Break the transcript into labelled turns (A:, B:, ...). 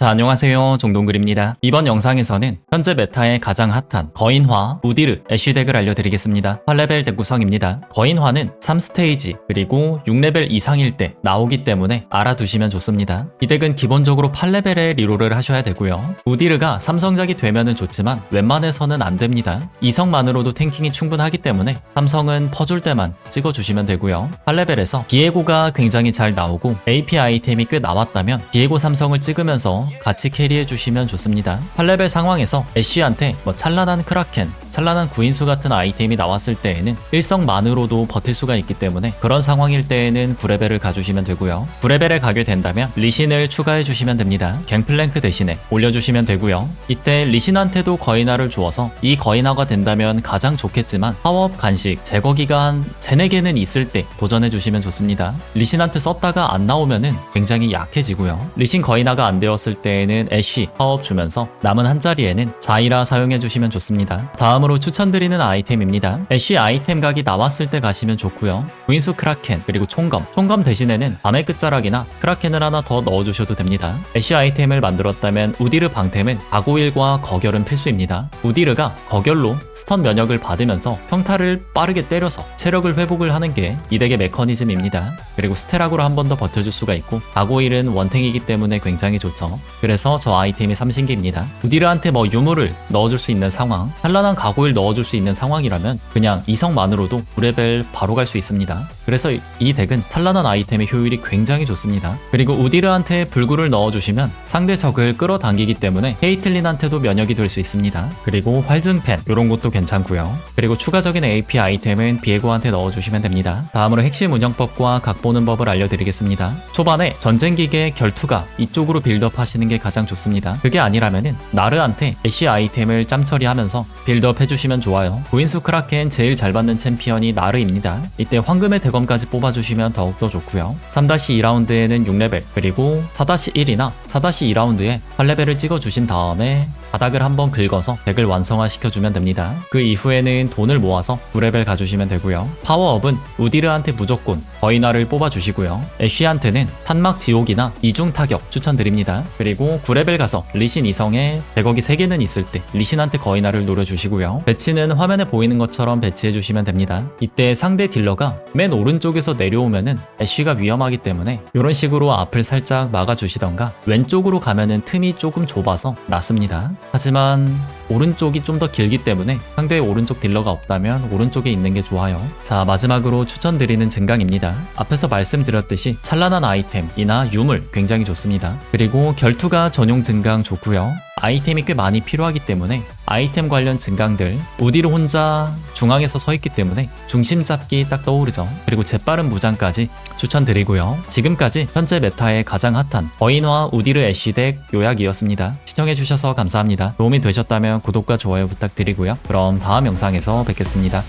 A: 자, 안녕하세요. 종동글입니다. 이번 영상에서는 현재 메타의 가장 핫한 거인화, 우디르, 애쉬덱을 알려드리겠습니다. 8레벨 덱 구성입니다. 거인화는 3스테이지, 그리고 6레벨 이상일 때 나오기 때문에 알아두시면 좋습니다. 이 덱은 기본적으로 8레벨에 리롤을 하셔야 되고요. 우디르가 삼성작이 되면은 좋지만 웬만해서는 안 됩니다. 이성만으로도 탱킹이 충분하기 때문에 삼성은 퍼줄 때만 찍어주시면 되고요. 8레벨에서 비에고가 굉장히 잘 나오고 AP 아이템이 꽤 나왔다면 비에고 삼성을 찍으면서 같이 캐리해 주시면 좋습니다. 8레벨 상황에서 애쉬한테 뭐 찬란한 크라켄, 찬란한 구인수 같은 아이템이 나왔을 때에는 일성만으로도 버틸 수가 있기 때문에 그런 상황일 때에는 9레벨을 가주시면 되고요. 9레벨에 가게 된다면 리신을 추가해 주시면 됩니다. 갱플랭크 대신에 올려주시면 되고요. 이때 리신한테도 거인화를 주어서 이 거인화가 된다면 가장 좋겠지만 파워업 간식 제거 기간 3, 4개는 있을 때 도전해 주시면 좋습니다. 리신한테 썼다가 안 나오면은 굉장히 약해지고요. 리신 거인화가 안 되었을 때에는 애쉬 파워업 주면서 남은 한 자리에는 자이라 사용해 주시면 좋습니다. 다음 으로 추천드리는 아이템입니다. 애쉬 아이템 각이 나왔을 때 가시면 좋고요. 구인수 크라켄 그리고 총검 총검 대신에는 밤의 끝자락이나 크라켄을 하나 더 넣어주셔도 됩니다. 애쉬 아이템을 만들었다면 우디르 방템은 가고일과 거결은 필수입니다. 우디르가 거결로 스턴 면역을 받으면서 평타를 빠르게 때려서 체력을 회복을 하는 게 이 덱의 메커니즘입니다. 그리고 스테락으로 한 번 더 버텨줄 수가 있고 가고일은 원탱이기 때문에 굉장히 좋죠. 그래서 저 아이템이 삼신기입니다. 우디르한테 뭐 유물을 넣어줄 수 있는 상황, 찬란한 가 고일 넣어줄 수 있는 상황이라면 그냥 이성만으로도 9레벨 바로 갈 수 있습니다. 그래서 이 덱은 찬란한 아이템의 효율이 굉장히 좋습니다. 그리고 우디르한테 불구를 넣어주시면 상대 적을 끌어당기기 때문에 헤이틀린한테도 면역이 될 수 있습니다. 그리고 활증펜 이런 것도 괜찮고요. 그리고 추가적인 AP 아이템은 비에고한테 넣어주시면 됩니다. 다음으로 핵심 운영법과 각 보는 법을 알려드리겠습니다. 초반에 전쟁기계 결투가 이쪽으로 빌드업 하시는 게 가장 좋습니다. 그게 아니라면은 나르한테 애쉬 아이템을 짬처리하면서 빌드업 해주시면 좋아요. 구인수 크라켄 제일 잘 받는 챔피언이 나르입니다. 이때 황금의 대검까지 뽑아주시면 더욱더 좋고요. 3-2라운드에는 6레벨 그리고 4-1이나 4-2라운드에 8레벨을 찍어주신 다음에 바닥을 한번 긁어서 덱을 완성화 시켜주면 됩니다. 그 이후에는 돈을 모아서 9레벨 가주시면 되고요. 파워업은 우디르한테 무조건 거인화를 뽑아주시고요. 애쉬한테는 탄막 지옥이나 이중 타격 추천드립니다. 그리고 9레벨 가서 리신 이성에 100억이 3개는 있을 때 리신한테 거인화를 노려주시고요. 배치는 화면에 보이는 것처럼 배치해주시면 됩니다. 이때 상대 딜러가 맨 오른쪽에서 내려오면은 애쉬가 위험하기 때문에 이런 식으로 앞을 살짝 막아주시던가 왼쪽으로 가면은 틈이 조금 좁아서 낫습니다. 하지만 오른쪽이 좀 더 길기 때문에 상대의 오른쪽 딜러가 없다면 오른쪽에 있는 게 좋아요. 자, 마지막으로 추천드리는 증강입니다. 앞에서 말씀드렸듯이 찬란한 아이템이나 유물 굉장히 좋습니다. 그리고 결투가 전용 증강 좋고요. 아이템이 꽤 많이 필요하기 때문에 아이템 관련 증강들 우디르 혼자 중앙에서 서 있기 때문에 중심 잡기 딱 떠오르죠. 그리고 재빠른 무장까지 추천드리고요. 지금까지 현재 메타의 가장 핫한 거인화 우디르 애쉬덱 요약이었습니다. 시청해주셔서 감사합니다. 도움이 되셨다면 구독과 좋아요 부탁드리고요. 그럼 다음 영상에서 뵙겠습니다.